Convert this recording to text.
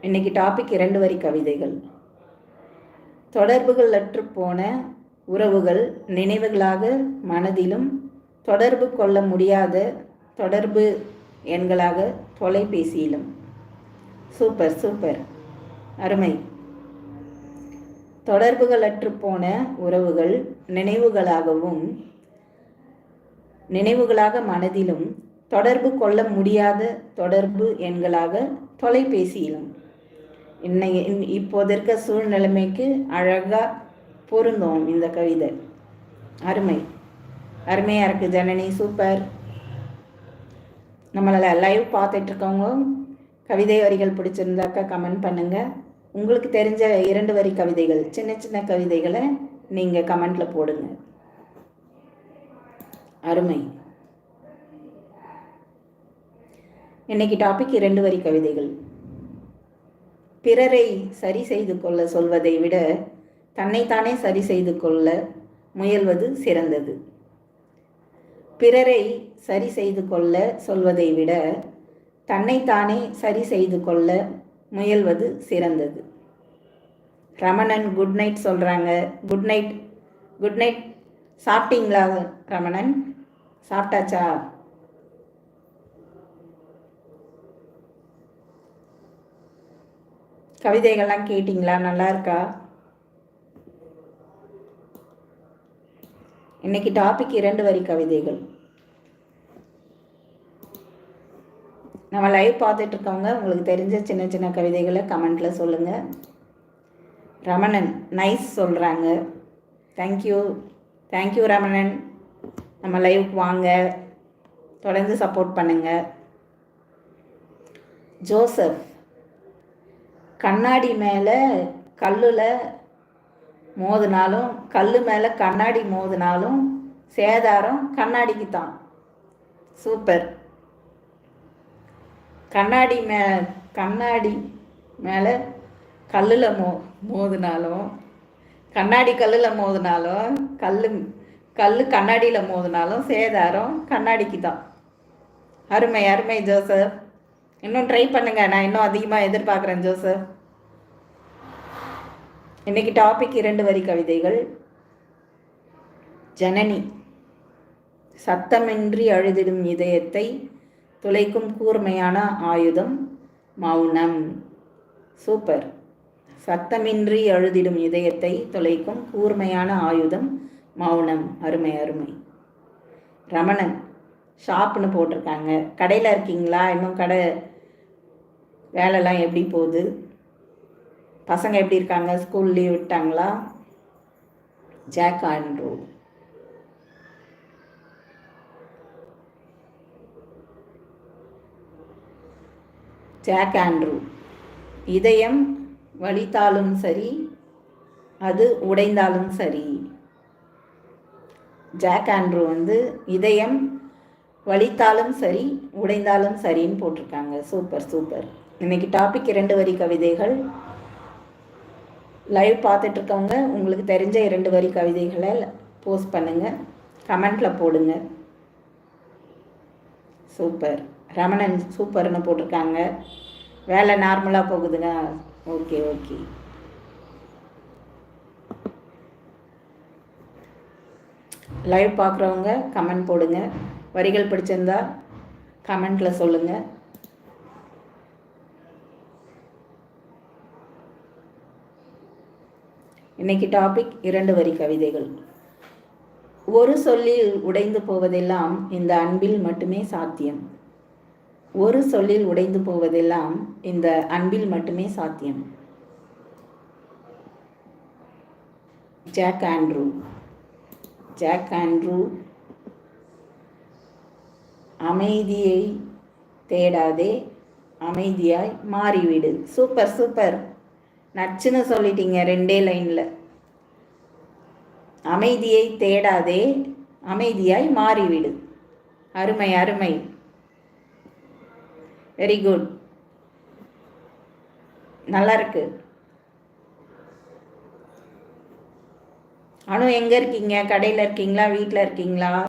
இன்னைக்கு டாபிக் இரண்டு வரி கவிதைகள். தொடர்புகள் அற்று போன உறவுகள் நினைவுகளாக மனதிலும் தொடர்பு கொள்ள முடியாத தொடர்பு எண்களாக தொலைபேசியிலும். Super super. அருமை. தொடர்புகளற்று போன உறவுகள் நினைவுகளாகவும் நினைவுகளாக மனதிலும் தொடர்பு கொள்ள முடியாத தொடர்பு எண்களாக தொலைபேசியிலும். இன்னை இப்போது இருக்க சூழ்நிலைமைக்கு அழகாக பொருந்தோம் இந்த கவிதை. அருமை. அருமையாக இருக்குது ஜனனி சூப்பர். நம்மளை லைவ் பார்த்துட்ருக்கவங்களும் கவிதை வரிகள் பிடிச்சிருந்தாக்கா கமெண்ட் பண்ணுங்கள் உங்களுக்கு தெரிஞ்ச இரண்டு வரி கவிதைகள் சின்ன சின்ன கவிதைகளை நீங்கள் கமெண்டில் போடுங்க. அருமை. இன்னைக்கு டாபிக் இரண்டு வரி கவிதைகள். பிறரை சரி செய்து கொள்ள சொல்வதை விட தன்னைத்தானே சரி செய்து கொள்ள முயல்வது சிறந்தது. பிறரை சரி செய்து கொள்ள சொல்வதை விட தன்னைத்தானே சரி செய்து கொள்ள முயல்வது சிறந்தது. ரமணன் குட் நைட் சொல்கிறாங்க குட் நைட் குட் நைட் சாப்பிட்டீங்களா ரமணன்? சாப்பிட்டாச்சா? கவிதைகள்லாம் கேட்டிங்களா? நல்லா இருக்கா இன்னைக்கு டாபிக் இரண்டு வரி கவிதைகள். நம்ம லைவ் பார்த்துட்டு இருக்கவங்க உங்களுக்கு தெரிஞ்ச சின்ன சின்ன கவிதைகளை கமெண்ட்டில் சொல்லுங்கள் ரமணன் நைஸ் சொல்கிறாங்க thank you thank you Ramanan. நம்ம லைவுக்கு வாங்க. தொடர்ந்து சப்போர்ட் பண்ணுங்கள் ஜோசப் கண்ணாடி மேலே கல்லில் மோதினாலும் கல் மேலே கண்ணாடி மோதினாலும் சேதாரம் கண்ணாடிக்கு தான் சூப்பர். கண்ணாடி மே கண்ணாடி மேலே கல்லில் மோ மோதினாலும் கண்ணாடி கல்லில் மோதினாலும் கல் கல் கண்ணாடியில் மோதினாலும் சேதாரம் கண்ணாடிக்கு தான் அருமை அருமை ஜோசப். இன்னும் ட்ரை பண்ணுங்க. நான் இன்னும் அதிகமாக எதிர்பார்க்குறேன் ஜோசப். இன்னைக்கு டாபிக் இரண்டு வரி கவிதைகள். ஜனனி சத்தமின்றி அழுதிடும் இதயத்தை துளைக்கும் கூர்மையான ஆயுதம் மௌனம். சூப்பர். சத்தமின்றி அழுதிடும் இதயத்தை துளைக்கும் கூர்மையான ஆயுதம் மௌனம். அருமை அருமை. ரமணன் ஷாப்னு போட்டிருக்காங்க. கடையில் இருக்கீங்களா? இன்னும் கடை வேலைலாம் எப்படி போகுது? பசங்க எப்படி இருக்காங்க? ஸ்கூல் லீவ் விட்டாங்களா? Jack Andrew. Jack Andrew. இதயம் வலித்தாலும் சரி அது உடைந்தாலும் சரி. ஜாக் ஆண்ட்ரூ வந்து இதயம் வலித்தாலும் சரி உடைந்தாலும் சரின்னு போட்டிருக்காங்க. Super super. இன்னைக்கு டாபிக் இரண்டு வரி கவிதைகள். லைவ் பார்த்துட்டு இருக்கவங்க உங்களுக்கு தெரிஞ்ச இரண்டு வரி கவிதைகளை போஸ்ட் பண்ணுங்கள் கமெண்ட்டில் போடுங்க. சூப்பர். ரமணன் சூப்பர்னு போட்டிருக்காங்க. வேலை நார்மலாக போகுதுங்க. ஓகே ஓகே லைவ் பார்க்குறவங்க கமெண்ட் போடுங்க. வரிகள் பிடிச்சிருந்தா கமெண்ட்டில் சொல்லுங்கள் இன்னைக்கு டாபிக் இரண்டு வரி கவிதைகள். ஒரு சொல்லில் உடைந்து போவதெல்லாம் இந்த அன்பில் மட்டுமே சாத்தியம். ஒரு சொல்லில் உடைந்து போவதெல்லாம் இந்த அன்பில் மட்டுமே சாத்தியம். Jack Andrew. ஜாக் ஆண்ட்ரூ அமைதியை தேடாதே அமைதியாய் மாறிவிடு. Super super. நச்சுன்னு சொல்லிட்டீங்க ரெண்டே லைனில். அமைதியை தேடாதே அமைதியாய் மாறிவிடு. அருமை அருமை. வெரி குட் நல்லா இருக்கு. அனு எங்கே இருக்கீங்க? கடையில் இருக்கீங்களா? வீட்டில் இருக்கீங்களா?